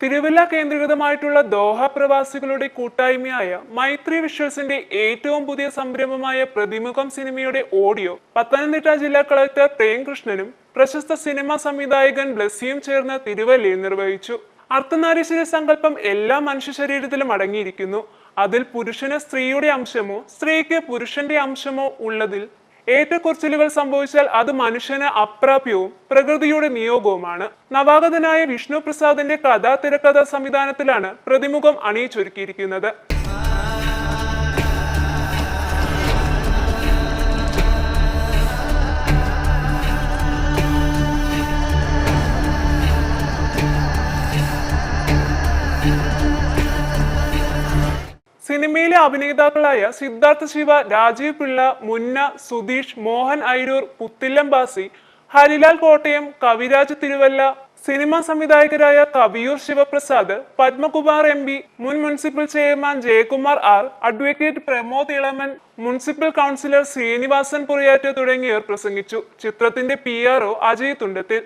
Thiruvalla കേന്ദ്രീകൃതമായിട്ടുള്ള Doha പ്രവാസികളുടെ കൂട്ടായ്മയായ മൈത്രി വിഷ്വൽസിന്റെ ഏറ്റവും പുതിയ സംരംഭമായ പ്രതിമുഖം സിനിമയുടെ ഓഡിയോ പത്തനംതിട്ട ജില്ലാ കളക്ടർ പ്രേംകൃഷ്ണനും പ്രശസ്ത സിനിമാ സംവിധായകൻ ബ്ലസ്സിയും ചേർന്ന് തിരുവല്ലയിൽ നിർവഹിച്ചു. അർത്ഥനാരീശ്വര സങ്കല്പം എല്ലാ മനുഷ്യ ശരീരത്തിലും അടങ്ങിയിരിക്കുന്നു. അതിൽ പുരുഷന് സ്ത്രീയുടെ അംശമോ സ്ത്രീക്ക് പുരുഷന്റെ അംശമോ ഉള്ളതിൽ ഏറ്റക്കുറച്ചിലുകൾ സംഭവിച്ചാൽ അത് മനുഷ്യന് അപ്രാപ്യവും പ്രകൃതിയുടെ നിയോഗവുമാണ്. നവാഗതനായ വിഷ്ണുപ്രസാദിന്റെ കഥാ തിരക്കഥാ സംവിധാനത്തിലാണ് പ്രതിമുഖം അണിയിച്ചൊരുക്കിയിരിക്കുന്നത്. സിനിമയിലെ അഭിനേതാക്കളായ സിദ്ധാർത്ഥ ശിവ രാജീവ് പിള്ള മുന്ന സുധീഷ് മോഹൻ ഐരൂർ പുത്തില്ലം ബാസി ഹരിലാൽ കോട്ടയം കവിരാജ് തിരുവല്ല സിനിമാ സംവിധായകരായ കവിയൂർ ശിവപ്രസാദ് പത്മകുമാർ എം പി മുൻ municipal chairman Jayakumar R advocate Pramod Elaman municipal councillor Srinivasan Puriyatta തുടങ്ങിയവർ പ്രസംഗിച്ചു. ചിത്രത്തിന്റെ P R O Ajay Thundathil.